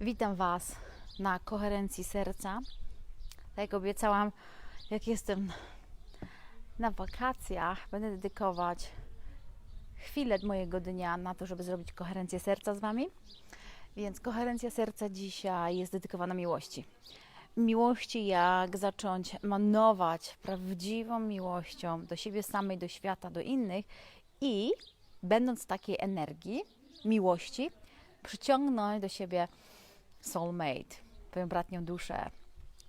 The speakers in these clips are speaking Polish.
Witam Was na koherencji serca. Tak jak obiecałam, jak jestem na wakacjach, będę dedykować chwilę mojego dnia na to, żeby zrobić koherencję serca z Wami. Więc koherencja serca dzisiaj jest dedykowana miłości. Miłości, jak zacząć manować prawdziwą miłością do siebie samej, do świata, do innych i będąc takiej energii, miłości, przyciągnąć do siebie soulmate, Twoją bratnią duszę,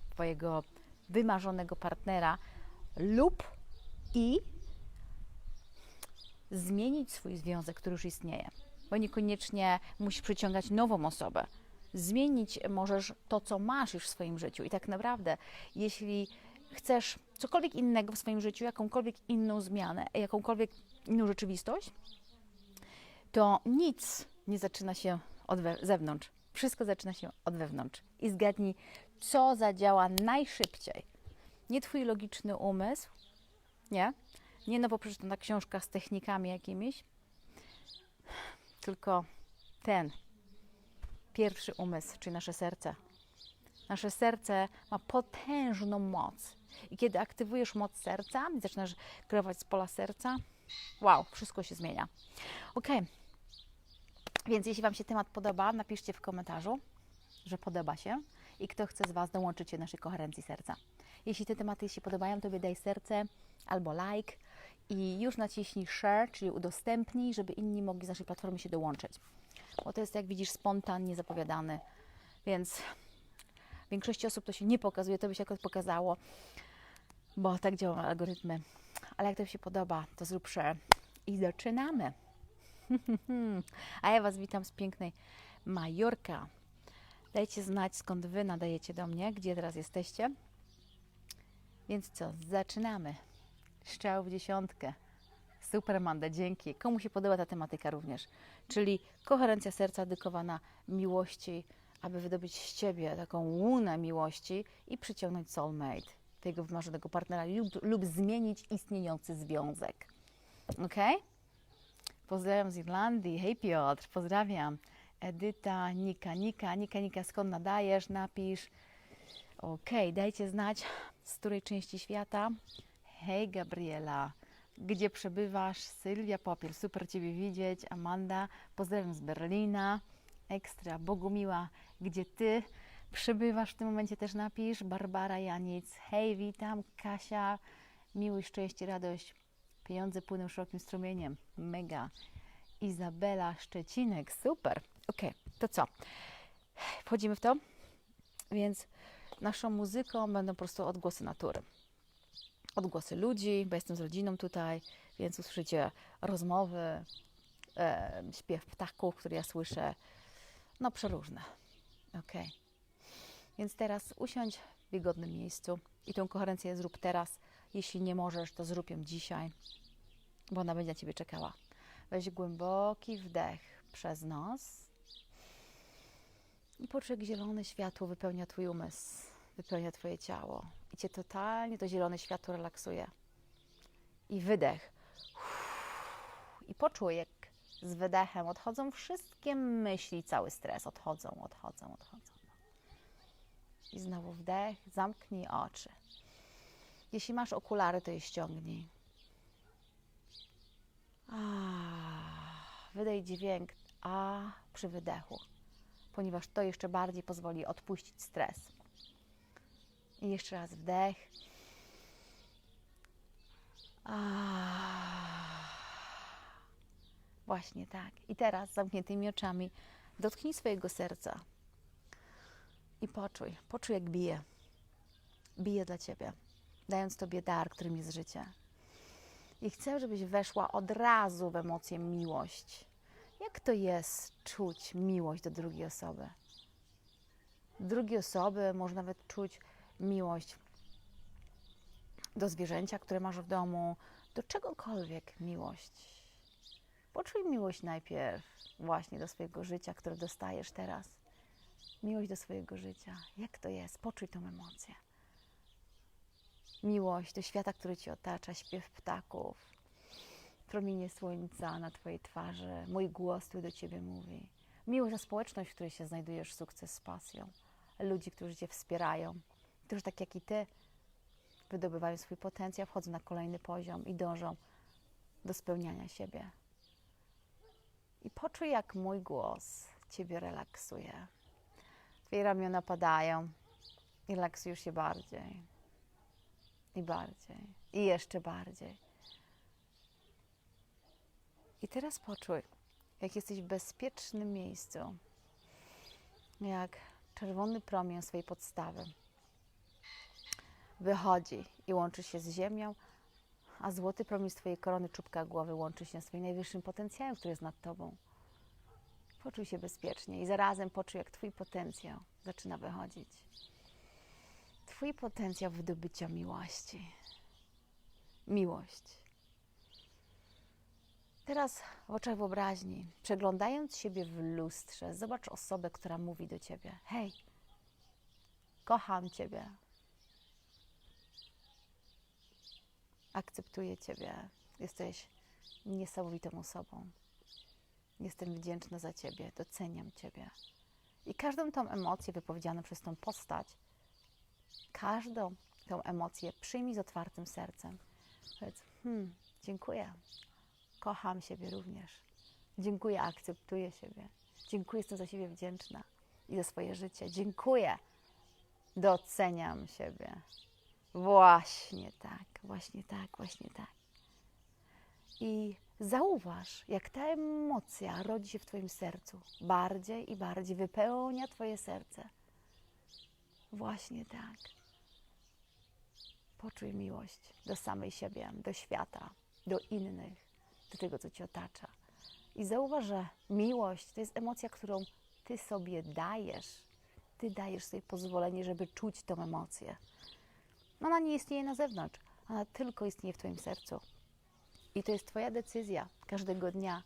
Twojego wymarzonego partnera lub i zmienić swój związek, który już istnieje. Bo niekoniecznie musisz przyciągać nową osobę. Zmienić możesz to, co masz już w swoim życiu. I tak naprawdę, jeśli chcesz cokolwiek innego w swoim życiu, jakąkolwiek inną zmianę, jakąkolwiek inną rzeczywistość, to nic nie zaczyna się od zewnątrz. Wszystko zaczyna się od wewnątrz. I zgadnij, co zadziała najszybciej. Nie twój logiczny umysł, nie, nie nowo przeczytana książka z technikami jakimiś, tylko ten pierwszy umysł, czyli nasze serce. Nasze serce ma potężną moc. I kiedy aktywujesz moc serca, zaczynasz kreować z pola serca, wow, wszystko się zmienia. Okej. Więc jeśli Wam się temat podoba, napiszcie w komentarzu, że podoba się i kto chce z Was dołączyć do naszej koherencji serca. Jeśli te tematy się podobają, to wydaj serce albo like i już naciśnij share, czyli udostępnij, żeby inni mogli z naszej platformy się dołączyć. Bo to jest, jak widzisz, spontan, niezapowiadany, więc większości osób to się nie pokazuje, to by się jakoś pokazało, bo tak działają algorytmy. Ale jak to się podoba, to zrób share i zaczynamy. A ja Was witam z pięknej Majorka. Dajcie znać, skąd Wy nadajecie do mnie, gdzie teraz jesteście. Więc co, zaczynamy. Strzał w dziesiątkę. Super, Amanda, dzięki. Komu się podoba ta tematyka również? Czyli koherencja serca dedykowana miłości, aby wydobyć z Ciebie taką łunę miłości i przyciągnąć soulmate, tego wymarzonego partnera lub, lub zmienić istniejący związek. Okej? Pozdrawiam z Irlandii. Hej Piotr, pozdrawiam. Edyta, Nika, Nika, Nika, Nika, skąd nadajesz? Napisz. Okej, dajcie znać, z której części świata. Hej Gabriela, gdzie przebywasz? Sylwia Popiel, super Ciebie widzieć. Amanda, pozdrawiam z Berlina. Ekstra, Bogumiła, gdzie Ty przebywasz w tym momencie też napisz. Barbara Janic, hej, witam. Kasia, miłość, szczęście, radość. Pieniądze płyną szerokim strumieniem. Mega. Izabela Szczecinek, super. Ok, to co? Wchodzimy w to? Więc naszą muzyką będą po prostu odgłosy natury. Odgłosy ludzi, bo jestem z rodziną tutaj, więc usłyszycie rozmowy, e, śpiew ptaków, który ja słyszę. No, przeróżne. Ok. Więc teraz usiądź w wygodnym miejscu i tę koherencję zrób teraz. Jeśli nie możesz, to zrób ją dzisiaj, bo ona będzie na Ciebie czekała. Weź głęboki wdech przez nos i poczuj, jak zielone światło wypełnia Twój umysł, wypełnia Twoje ciało i Cię totalnie to zielone światło relaksuje. I wydech. I poczuj, jak z wydechem odchodzą wszystkie myśli, cały stres. Odchodzą, odchodzą, odchodzą. I znowu wdech, zamknij oczy. Jeśli masz okulary, to je ściągnij. Ah, Wydaj dźwięk A przy wydechu, ponieważ to jeszcze bardziej pozwoli odpuścić stres. I jeszcze raz wdech. Ah. Właśnie tak. I teraz zamkniętymi oczami dotknij swojego serca i poczuj, poczuj jak bije. Bije dla Ciebie, dając Tobie dar, którym jest życie. I chcę, żebyś weszła od razu w emocję miłość. Jak to jest czuć miłość do drugiej osoby? Drugiej osoby może nawet czuć miłość do zwierzęcia, które masz w domu, do czegokolwiek miłość. Poczuj miłość najpierw właśnie do swojego życia, które dostajesz teraz. Miłość do swojego życia. Jak to jest? Poczuj tą emocję miłość do świata, który Ci otacza, śpiew ptaków, promienie słońca na Twojej twarzy, mój głos, który do Ciebie mówi. Miłość za społeczność, w której się znajdujesz, sukces z pasją. Ludzi, którzy Cię wspierają, którzy tak jak i Ty wydobywają swój potencjał, wchodzą na kolejny poziom i dążą do spełniania siebie. I poczuj, jak mój głos Ciebie relaksuje. Twoje ramiona padają i relaksujesz się bardziej. I bardziej. I jeszcze bardziej. I teraz poczuj, jak jesteś w bezpiecznym miejscu. Jak czerwony promień swojej podstawy wychodzi i łączy się z ziemią, a złoty promień z Twojej korony czubka głowy łączy się z Twoim najwyższym potencjałem, który jest nad Tobą. Poczuj się bezpiecznie i zarazem poczuj, jak Twój potencjał zaczyna wychodzić. Twój potencjał wydobycia miłości. Miłość. Teraz w oczach wyobraźni, przeglądając siebie w lustrze, zobacz osobę, która mówi do Ciebie: Hej, kocham Ciebie. Akceptuję Ciebie. Jesteś niesamowitą osobą. Jestem wdzięczna za Ciebie, doceniam Ciebie. I każdą tą emocję wypowiedzianą przez tą postać, każdą tą emocję przyjmij z otwartym sercem. Powiedz, hmm, dziękuję. Kocham siebie również. Dziękuję, akceptuję siebie. Dziękuję, jestem za siebie wdzięczna i za swoje życie. Dziękuję. Doceniam siebie. Właśnie tak, właśnie tak, właśnie tak. I zauważ, jak ta emocja rodzi się w Twoim sercu. Bardziej i bardziej wypełnia Twoje serce. Właśnie tak. Poczuj miłość do samej siebie, do świata, do innych, do tego, co Cię otacza. I zauważ, że miłość to jest emocja, którą Ty sobie dajesz. Ty dajesz sobie pozwolenie, żeby czuć tą emocję. Ona nie istnieje na zewnątrz, ona tylko istnieje w Twoim sercu. I to jest Twoja decyzja każdego dnia,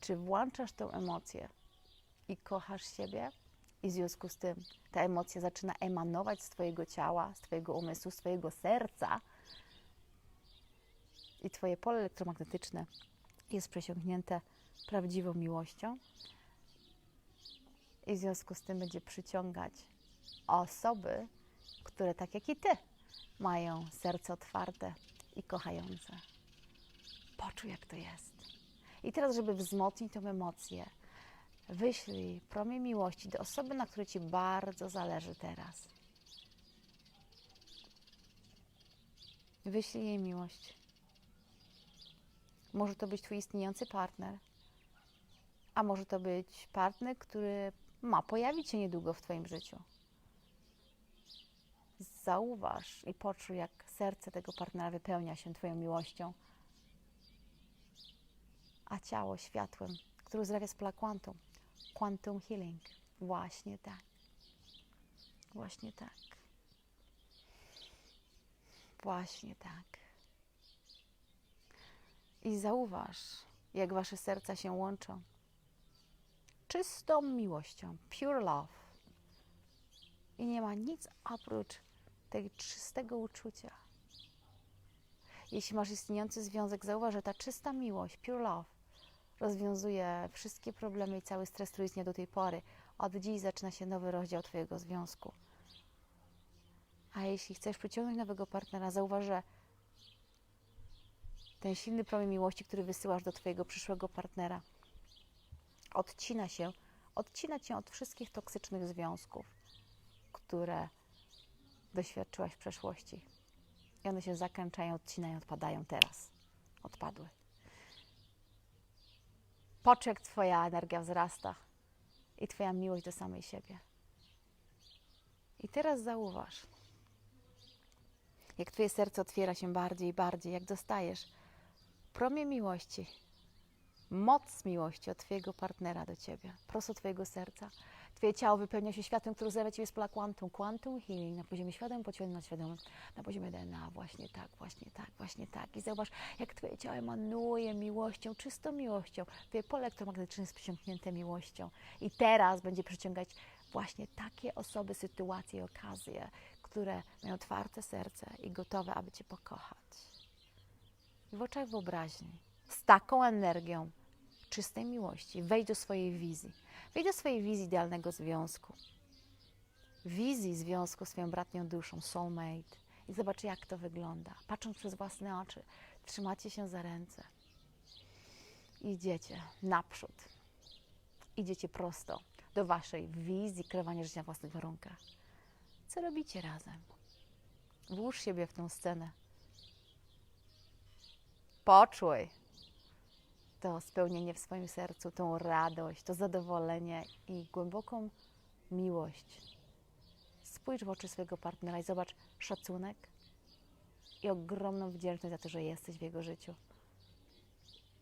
czy włączasz tą emocję i kochasz siebie, i w związku z tym ta emocja zaczyna emanować z Twojego ciała, z Twojego umysłu, z Twojego serca, i Twoje pole elektromagnetyczne jest przesiąknięte prawdziwą miłością, i w związku z tym będzie przyciągać osoby, które tak jak i Ty mają serce otwarte i kochające. Poczuj, jak to jest. I teraz, żeby wzmocnić tę emocję, wyślij promień miłości do osoby, na której Ci bardzo zależy teraz. Wyślij jej miłość. Może to być Twój istniejący partner, a może to być partner, który ma pojawić się niedługo w Twoim życiu. Zauważ i poczuj, jak serce tego partnera wypełnia się Twoją miłością, a ciało światłem, które uzdrawia z pola quantum. Healing. Właśnie tak. Właśnie tak. Właśnie tak. I zauważ, jak Wasze serca się łączą czystą miłością, pure love. I nie ma nic oprócz tego czystego uczucia. Jeśli masz istniejący związek, zauważ, że ta czysta miłość, pure love, rozwiązuje wszystkie problemy i cały stres, który istniał do tej pory. Od dziś zaczyna się nowy rozdział Twojego związku. A jeśli chcesz przyciągnąć nowego partnera, zauważ, że ten silny promień miłości, który wysyłasz do Twojego przyszłego partnera, odcina się, odcina cię od wszystkich toksycznych związków, które doświadczyłaś w przeszłości. I one się zakończają, odcinają, odpadają teraz. Odpadły. Poczuj, jak Twoja energia wzrasta i Twoja miłość do samej siebie. I teraz zauważ, jak Twoje serce otwiera się bardziej i bardziej, jak dostajesz promień miłości, moc miłości od Twojego partnera do Ciebie, prosto Twojego serca. Twoje ciało wypełnia się światłem, który zlewa Ciebie z pola quantum, quantum healing na poziomie świadomym, pociągniętym na świadomym, na poziomie DNA, właśnie tak, właśnie tak, właśnie tak. I zauważ, jak Twoje ciało emanuje miłością, czystą miłością. Twoje pole elektromagnetyczne jest przyciągnięte miłością. I teraz będzie przyciągać właśnie takie osoby, sytuacje i okazje, które mają otwarte serce i gotowe, aby Cię pokochać. I w oczach wyobraźni, z taką energią czystej miłości, wejdź do swojej wizji. Wejdź do swojej wizji idealnego związku. Wizji związku z swoją bratnią duszą, soulmate. I zobacz, jak to wygląda. Patrząc przez własne oczy, trzymacie się za ręce. Idziecie naprzód. Idziecie prosto do waszej wizji kreowania życia na własnych warunkach. Co robicie razem? Włóż siebie w tą scenę. Poczuj to spełnienie w swoim sercu, tą radość, to zadowolenie i głęboką miłość. Spójrz w oczy swojego partnera i zobacz szacunek i ogromną wdzięczność za to, że jesteś w jego życiu.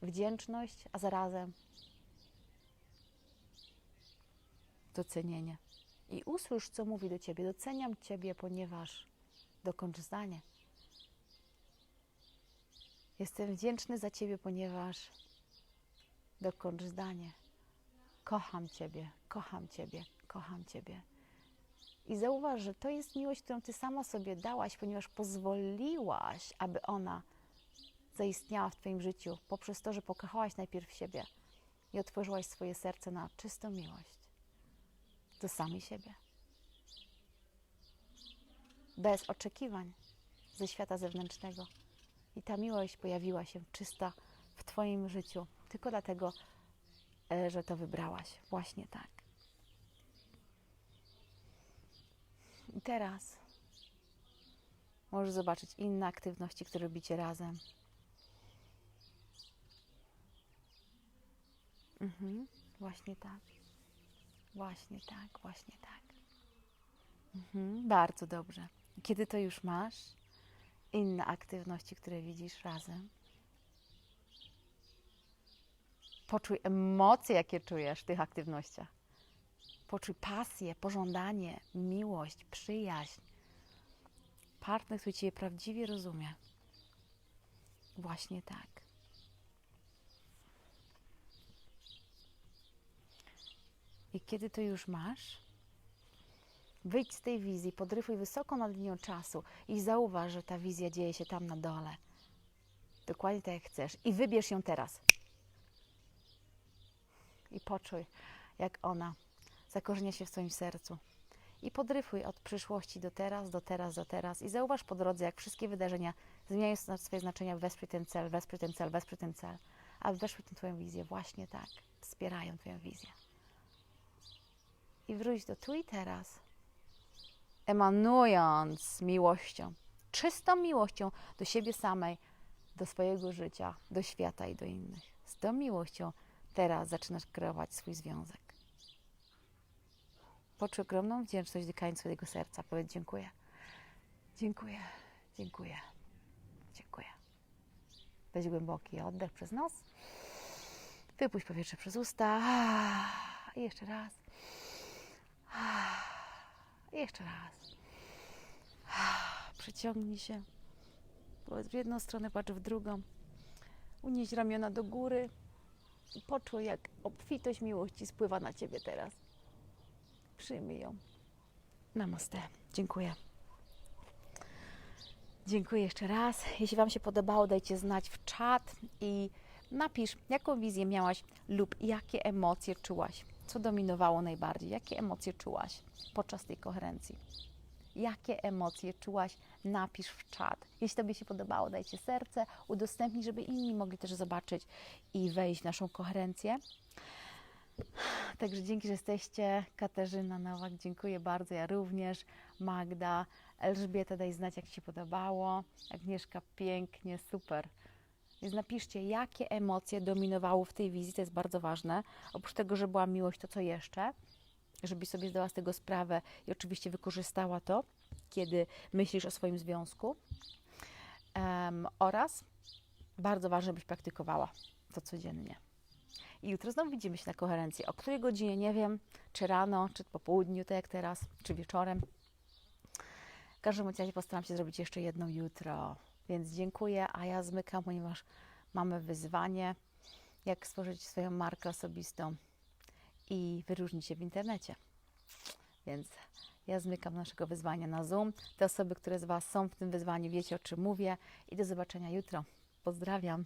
Wdzięczność, a zarazem docenienie. I usłysz, co mówi do ciebie. Doceniam ciebie, ponieważ dokończ zdanie. Jestem wdzięczny za ciebie, ponieważ dokończ zdanie. Kocham ciebie, kocham ciebie, kocham ciebie. I zauważ, że to jest miłość, którą ty sama sobie dałaś, ponieważ pozwoliłaś, aby ona zaistniała w twoim życiu poprzez to, że pokochałaś najpierw siebie i otworzyłaś swoje serce na czystą miłość do samej siebie. Bez oczekiwań ze świata zewnętrznego. I ta miłość pojawiła się czysta w Twoim życiu, tylko dlatego, e, że to wybrałaś. Właśnie tak. I teraz możesz zobaczyć inne aktywności, które robicie razem. Mhm, właśnie tak. Właśnie tak, właśnie tak. Mhm, bardzo dobrze. Kiedy to już masz, inne aktywności, które widzisz razem, poczuj emocje, jakie czujesz w tych aktywnościach. Poczuj pasję, pożądanie, miłość, przyjaźń. Partner, który Cię prawdziwie rozumie. Właśnie tak. I kiedy to już masz, wyjdź z tej wizji, podryfuj wysoko nad linią czasu i zauważ, że ta wizja dzieje się tam na dole. Dokładnie tak, jak chcesz. I wybierz ją teraz. I poczuj, jak ona zakorzenia się w Twoim sercu. I podryfuj od przyszłości do teraz, do teraz, do teraz. I zauważ po drodze, jak wszystkie wydarzenia zmieniają swoje znaczenia, wesprzyj ten cel, wesprzyj ten cel, wesprzyj ten cel. A weszły tę Twoją wizję właśnie tak. Wspierają Twoją wizję i wróć do tu i teraz, emanując miłością, czystą miłością do siebie samej, do swojego życia, do świata i do innych. Z tą miłością teraz zaczynasz kreować swój związek. Poczuj ogromną wdzięczność dotykając swojego serca. Powiedz dziękuję. Dziękuję, dziękuję, dziękuję. Weź głęboki oddech przez nos. Wypuść powietrze przez usta. I jeszcze raz. I jeszcze raz. Przyciągnij się. Powiedz w jedną stronę, patrz w drugą. Unieś ramiona do góry poczuj, jak obfitość miłości spływa na ciebie teraz. Przyjmij ją. Namaste. Dziękuję. Dziękuję jeszcze raz. Jeśli Wam się podobało, dajcie znać w czat i napisz, jaką wizję miałaś lub jakie emocje czułaś. Co dominowało najbardziej? Jakie emocje czułaś podczas tej koherencji? Jakie emocje czułaś? Napisz w czat. Jeśli Tobie się podobało, dajcie serce, udostępnij, żeby inni mogli też zobaczyć i wejść w naszą koherencję. Także dzięki, że jesteście. Katarzyna Nowak, dziękuję bardzo. Ja również. Magda, Elżbieta, daj znać, jak Ci się podobało. Agnieszka, pięknie, super. Więc napiszcie, jakie emocje dominowały w tej wizji, to jest bardzo ważne. Oprócz tego, że była miłość, to co jeszcze? Żebyś sobie zdała z tego sprawę i oczywiście wykorzystała to, kiedy myślisz o swoim związku. Um, oraz bardzo ważne, żebyś praktykowała to codziennie. I jutro znowu widzimy się na koherencji. O której godzinie, nie wiem, czy rano, czy po południu, tak jak teraz, czy wieczorem. W każdym razie postaram się zrobić jeszcze jedną jutro. Więc dziękuję, a ja zmykam, ponieważ mamy wyzwanie, jak stworzyć swoją markę osobistą i wyróżnić się w internecie. Więc ja zmykam naszego wyzwania na Zoom. Te osoby, które z Was są w tym wyzwaniu, wiecie o czym mówię i do zobaczenia jutro. Pozdrawiam.